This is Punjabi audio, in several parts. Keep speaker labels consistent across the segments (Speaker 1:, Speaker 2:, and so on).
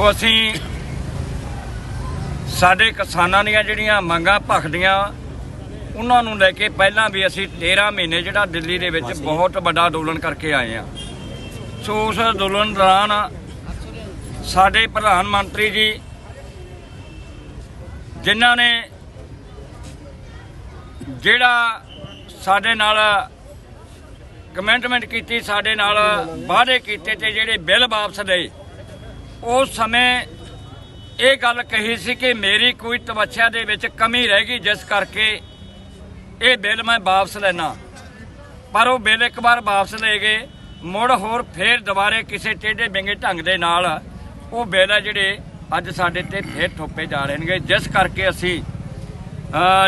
Speaker 1: ਸੋ ਅਸੀਂ ਸਾਡੇ ਕਿਸਾਨਾਂ ਦੀਆਂ ਜਿਹੜੀਆਂ ਮੰਗਾਂ ਭਖਦੀਆਂ ਉਹਨਾਂ ਨੂੰ ਲੈ ਕੇ ਪਹਿਲਾਂ ਵੀ ਅਸੀਂ 13 ਮਹੀਨੇ ਜਿਹੜਾ ਦਿੱਲੀ ਦੇ ਵਿੱਚ ਬਹੁਤ ਵੱਡਾ ਅੰਦੋਲਨ ਕਰਕੇ ਆਏ ਆ ਸੋ ਉਸ ਅੰਦੋਲਨ ਦੌਰਾਨ ਸਾਡੇ ਪ੍ਰਧਾਨ ਮੰਤਰੀ ਜੀ ਜਿਨ੍ਹਾਂ ਨੇ ਜਿਹੜਾ ਸਾਡੇ ਨਾਲ ਕਮੈਂਟਮੈਂਟ ਕੀਤੀ ਸਾਡੇ ਨਾਲ ਵਾਅਦੇ ਕੀਤੇ ਤੇ ਜਿਹੜੇ ਬਿੱਲ ਵਾਪਸ ਲਏ ਉਸ ਸਮੇਂ ਇਹ ਗੱਲ ਕਹੀ ਸੀ ਕਿ ਮੇਰੀ ਕੋਈ ਤਵੱਛਿਆ ਦੇ ਵਿੱਚ ਕਮੀ ਰਹਿ ਗਈ, ਜਿਸ ਕਰਕੇ ਇਹ ਬਿੱਲ ਮੈਂ ਵਾਪਸ ਲੈਣਾ ਪਰ ਉਹ ਬਿੱਲ ਇੱਕ ਵਾਰ ਵਾਪਸ ਲੈ ਗਏ, ਮੁੜ ਹੋਰ ਫੇਰ ਦੁਬਾਰੇ ਕਿਸੇ ਟੇਢੇ ਬਿੰਗੇ ਢੰਗ ਦੇ ਨਾਲ ਉਹ ਬਿੱਲ ਆ ਜਿਹੜੇ ਅੱਜ ਸਾਡੇ ਤੇ ਫੇਰ ਥੋਪੇ ਜਾ ਰਹੇ ਨੇਗੇ ਜਿਸ ਕਰਕੇ ਅਸੀਂ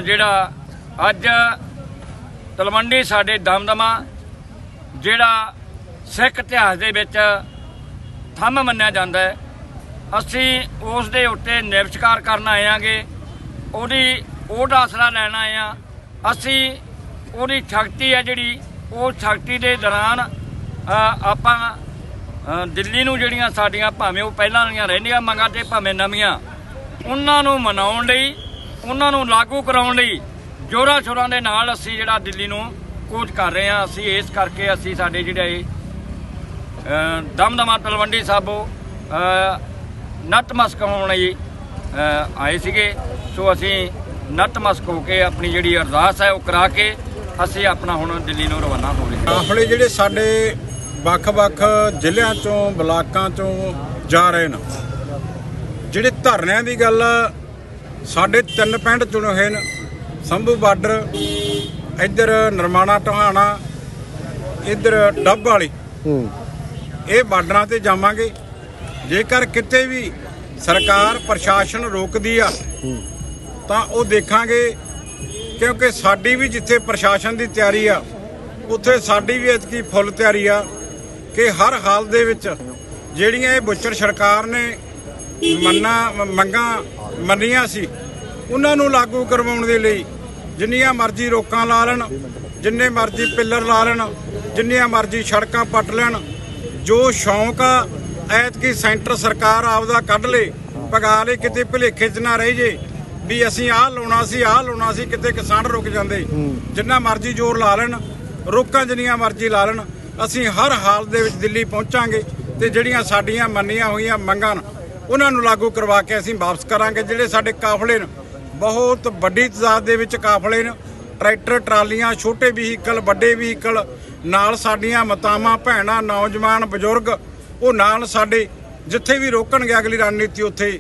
Speaker 1: ਜਿਹੜਾ ਅੱਜ ਤਲਵੰਡੀ ਸਾਡੇ ਦਮਦਮਾ, ਜਿਹੜਾ ਸਿੱਖ ਇਤਿਹਾਸ ਦੇ ਵਿੱਚ ਥੰਮ ਮੰਨਿਆ ਜਾਂਦਾ ਹੈ। ਅਸੀਂ ਉਸ ਦੇ ਉੱਤੇ ਨਿਰਵਿਚਕਾਰ ਕਰਨ ਆਏ ਆਂਗੇ ਉਹਦੀ ਉਹਦਾ ਆਸਰਾ ਲੈਣ ਆਏ ਆ ਅਸੀਂ ਉਹਦੀ ਸ਼ਕਤੀ ਹੈ ਜਿਹੜੀ ਉਹ ਸ਼ਕਤੀ ਦੇ ਦੌਰਾਨ ਆਪਾਂ ਦਿੱਲੀ ਨੂੰ ਜਿਹੜੀਆਂ ਸਾਡੀਆਂ ਭਾਵੇਂ ਉਹ ਪਹਿਲਾਂ ਵਾਲੀਆਂ ਰਹਿੰਦੀਆਂ ਮੰਗਾਂ ਤੇ ਭਾਵੇਂ ਨਵੀਆਂ ਉਹਨਾਂ ਨੂੰ ਮਨਾਉਣ ਲਈ ਉਹਨਾਂ ਨੂੰ ਲਾਗੂ ਕਰਾਉਣ ਲਈ ਜੋਰਾਂ ਸ਼ੋਰਾਂ ਦੇ ਨਾਲ ਅਸੀਂ ਜਿਹੜਾ ਦਿੱਲੀ ਨੂੰ ਕੋਚ ਕਰ ਰਹੇ ਹਾਂ। ਅਸੀਂ ਇਸ ਕਰਕੇ ਅਸੀਂ ਸਾਡੇ ਜਿਹੜੇ ਅ, ਦਮਦਮਾ ਤਲਵੰਡੀ ਸਾਬੋ ਨਤਮਸਕ ਹੋਣ ਲਈ ਆਏ ਸੀਗੇ। ਸੋ ਅਸੀਂ ਨਤਮਸਕ ਹੋ ਕੇ ਆਪਣੀ ਜਿਹੜੀ ਅਰਦਾਸ ਹੈ ਉਹ ਕਰਾ ਕੇ ਅਸੀਂ ਆਪਣਾ ਹੁਣ ਦਿੱਲੀ ਨੂੰ ਰਵਾਨਾ ਹੋ ਰਹੇ ਹਾਂ
Speaker 2: ਕਾਫਲੇ ਜਿਹੜੇ ਸਾਡੇ ਵੱਖ-ਵੱਖ ਜ਼ਿਲ੍ਹਿਆਂ ਚੋਂ ਬਲਾਕਾਂ ਚੋਂ ਜਾ ਰਹੇ ਨੇ ਜਿਹੜੇ ਧਰਨਿਆਂ ਦੀ ਗੱਲ ਸਾਡੇ ਤਿੰਨ ਪਿੰਡ ਚੁਣੇ ਹੋਏ ਨੇ ਸੰਭੂ ਬਾਰਡਰ ਇੱਧਰ ਨਰਮਾਣਾ ਟਹਾਣਾ ਇੱਧਰ ਡੱਬ ਵਾਲੀ
Speaker 3: ਹੂੰ।
Speaker 2: ਇਹ ਬਾਰਡਰਾਂ ਤੇ ਜਾਵਾਂਗੇ। ਜੇਕਰ ਕਿਤੇ ਵੀ ਸਰਕਾਰ ਪ੍ਰਸ਼ਾਸਨ ਰੋਕਦੀ ਆ, ਤਾਂ ਉਹ ਦੇਖਾਂਗੇ, ਕਿਉਂਕਿ ਸਾਡੀ ਵੀ ਜਿੱਥੇ ਪ੍ਰਸ਼ਾਸਨ ਦੀ ਤਿਆਰੀ ਆ, ਉੱਥੇ ਸਾਡੀ ਵੀ ਇਤਕੀ ਫੁੱਲ ਤਿਆਰੀ ਆ ਕਿ ਹਰ ਹਾਲ ਦੇ ਵਿੱਚ ਜਿਹੜੀਆਂ ਇਹ ਬੁੱਚੜ ਸਰਕਾਰ ਨੇ ਮੰਨਾ, ਮੰਗਾਂ ਮੰਨੀਆਂ ਸੀ, ਉਹਨਾਂ ਨੂੰ ਲਾਗੂ ਕਰਵਾਉਣ ਦੇ ਲਈ ਜਿੰਨੀਆਂ ਮਰਜ਼ੀ ਰੋਕਾਂ ਲਾ ਲੈਣ, ਜਿੰਨੇ ਮਰਜ਼ੀ ਪਿੱਲਰ ਲਾ ਲੈਣ, ਜਿੰਨੀਆਂ ਮਰਜ਼ੀ ਸੜਕਾਂ ਪੱਟ ਲੈਣ ਜੋ ਸ਼ੌਂਕ ਆ ਐਤਕੀ ਸੈਂਟਰ ਸਰਕਾਰ ਆਪਦਾ ਕੱਢ ਲੇ ਪਗਾ ਲੇ ਕਿਤੇ ਭੁਲੇਖੇ 'ਚ ਨਾ ਰਹਿ ਜੇ ਵੀ ਅਸੀਂ ਆਹ ਲਾਉਣਾ ਸੀ ਆਹ ਲਾਉਣਾ ਸੀ ਕਿਤੇ ਕਿਸਾਨ ਰੁਕ ਜਾਂਦੇ। ਜਿੰਨਾ ਮਰਜ਼ੀ ਜ਼ੋਰ ਲਾ ਲੈਣ ਰੋਕਾਂ ਜਿੰਨੀਆਂ ਮਰਜ਼ੀ ਲਾ ਲੈਣ ਅਸੀਂ ਹਰ ਹਾਲ ਦੇ ਵਿੱਚ ਦਿੱਲੀ ਪਹੁੰਚਾਂਗੇ ਤੇ ਜਿਹੜੀਆਂ ਸਾਡੀਆਂ ਮੰਨੀਆਂ ਹੋਈਆਂ ਮੰਗਾਂ ਉਹਨਾਂ ਨੂੰ ਲਾਗੂ ਕਰਵਾ ਕੇ ਅਸੀਂ ਵਾਪਸ ਕਰਾਂਗੇ। ਜਿਹੜੇ ਸਾਡੇ ਕਾਫਲੇ ਨੇ ਬਹੁਤ ਵੱਡੀ ਤਾਦਾਦ ਦੇ ਵਿੱਚ ਕਾਫਲੇ ਨੇ ਟਰੈਕਟਰ ਟਰਾਲੀਆਂ ਛੋਟੇ ਵਹੀਕਲ ਵੱਡੇ ਵਹੀਕਲ ਨਾਲ ਸਾਡੀਆਂ ਮਾਤਾਵਾਂ ਭੈਣਾਂ ਨੌਜਵਾਨ ਬਜ਼ੁਰਗ ਉਹ ਨਾਲ ਸਾਡੇ ਜਿੱਥੇ ਵੀ ਰੋਕਣਗੇ ਅਗਲੀ ਰਣਨੀਤੀ ਉੱਥੇ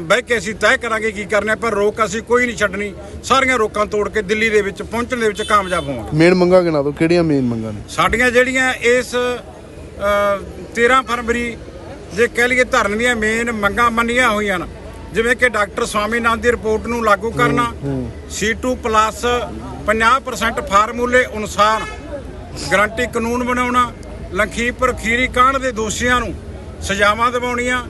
Speaker 2: ਬਹਿ ਕੇ ਅਸੀਂ ਤੈਅ ਕਰਾਂਗੇ ਕੀ ਕਰਨਾ ਪਰ ਰੋਕ ਅਸੀਂ ਕੋਈ ਨਹੀਂ ਛੱਡਣੀ। ਸਾਰੀਆਂ ਰੋਕਾਂ ਤੋੜ ਕੇ ਦਿੱਲੀ ਦੇ ਵਿੱਚ ਪਹੁੰਚਣ ਦੇ ਵਿੱਚ ਕਾਮਯਾਬ ਹੋਵਾਂਗੇ।
Speaker 3: ਮੇਨ ਮੰਗਾ ਗਿਣਾ ਦਿਓ ਕਿਹੜੀਆਂ ਮੇਨ ਮੰਗਾਂ ਨੇ?
Speaker 2: ਸਾਡੀਆਂ ਜਿਹੜੀਆਂ ਇਸ ਅ, 13 ਫਰਵਰੀ ਜੇ ਕਹਿ ਲਈਏ ਧਰਨ ਦੀਆਂ ਮੇਨ ਮੰਗਾਂ ਮੰਨੀਆਂ ਹੋਈਆਂ ਨੇ ਜਿਵੇਂ ਕਿ ਡਾਕਟਰ ਸਵਾਮੀਨਾਥਨ ਦੀ ਰਿਪੋਰਟ ਨੂੰ ਲਾਗੂ ਕਰਨਾ C2 ਪਲੱਸ 50% ਫਾਰਮੂਲੇ ਅਨੁਸਾਰ ਗਰੰਟੀ ਕਾਨੂੰਨ ਬਣਾਉਣਾ ਲਖੀਪੁਰ ਖੀਰੀ ਕਾਂਡ ਦੇ ਦੋਸ਼ੀਆਂ ਨੂੰ ਸਜ਼ਾਵਾਂ ਦਿਵਾਉਣੀਆਂ,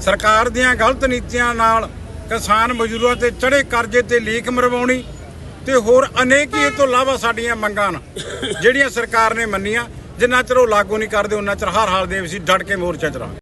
Speaker 2: ਸਰਕਾਰ ਦੀਆਂ ਗਲਤ ਨੀਤੀਆਂ ਨਾਲ ਕਿਸਾਨ ਮਜ਼ਦੂਰਾਂ ਤੇ ਚੜੇ ਕਰਜ਼ੇ ਤੇ ਲੀਕ ਮਰਵਾਉਣੀ ਤੇ ਹੋਰ ਅਨੇਕ ਹੀ ਇਹ ਤੋਂ ਇਲਾਵਾ ਸਾਡੀਆਂ ਮੰਗਾਂ ਜਿਹੜੀਆਂ ਸਰਕਾਰ ਨੇ ਮੰਨੀਆਂ, ਜਿੰਨਾ ਚਿਰ ਉਹ ਲਾਗੂ ਨਹੀਂ ਕਰਦੇ ਉਹਨਾਂ ਚਿਰ ਹਰ ਹਾਲ ਦੇ ਵਿੱਚ ਅਸੀਂ ਡਟ ਕੇ ਮੋਰਚਾ ਚਲਾਵਾਂਗੇ